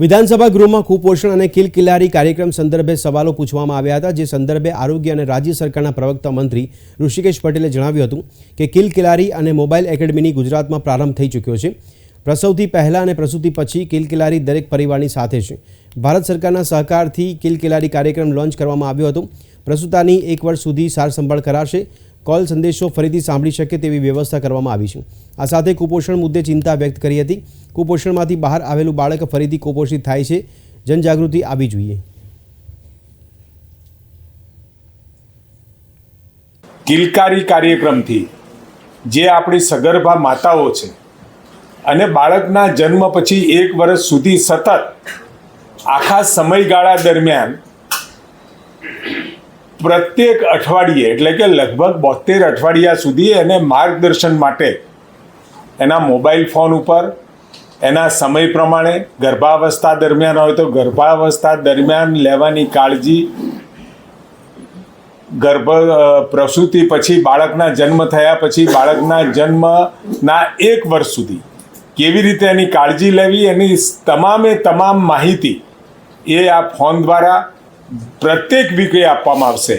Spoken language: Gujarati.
વિધાનસભા ગૃહમાં કુપોષણ અને કિલકિલારી કાર્યક્રમ સંદર્ભે સવાલો પૂછવામાં આવ્યા હતા, જે સંદર્ભે આરોગ્ય અને રાજ્ય સરકારના પ્રવક્તા મંત્રી ઋષિકેશ પટેલે જણાવ્યું હતું કે કિલકિલારી અને મોબાઈલ એકેડમીની ગુજરાતમાં પ્રારંભ થઈ ચૂક્યો છે. પ્રસવથી પહેલાં અને પ્રસૂતિ પછી કિલકિલારી દરેક પરિવારની સાથે છે. ભારત સરકારના સહકારથી કિલકિલારી કાર્યક્રમ લોન્ચ કરવામાં આવ્યો હતો. પ્રસૂતાની એક વર્ષ સુધી સાર સંભાળ કરાશે. કોલ સંદેશો ફરીથી સાંભળી શકે તેવી વ્યવસ્થા કરવામાં આવી છે. આ સાથે કુપોષણ મુદ્દે ચિંતા વ્યક્ત કરી હતી. કુપોષણમાંથી બહાર આવેલું બાળક ફરીથી કુપોષિત થાય છે. જનજાગૃતિ આવી જોઈએ. કિલકારી કાર્યક્રમથી જે આપણી સગર્ભા માતાઓ છે અને બાળકના જન્મ પછી એક વર્ષ સુધી સતત આખા સમયગાળા દરમિયાન પ્રત્યેક અઠવાડિયે એટલે કે લગભગ બોતેર અઠવાડિયા સુધી એને માર્ગદર્શન માટે એના મોબાઈલ ફોન ઉપર એના સમય પ્રમાણે ગર્ભાવસ્થા દરમિયાન હોય તો ગર્ભાવસ્થા દરમિયાન લેવાની કાળજી ગર્ભ પ્રસૂતિ પછી બાળકના જન્મ થયા પછી બાળકના જન્મના એક વર્ષ સુધી. કેવી રીતે એની કાળજી લેવી એની તમામે તમામ માહિતી એ આ ફોન દ્વારા પ્રત્યેક વીકે આપવામાં આવશે.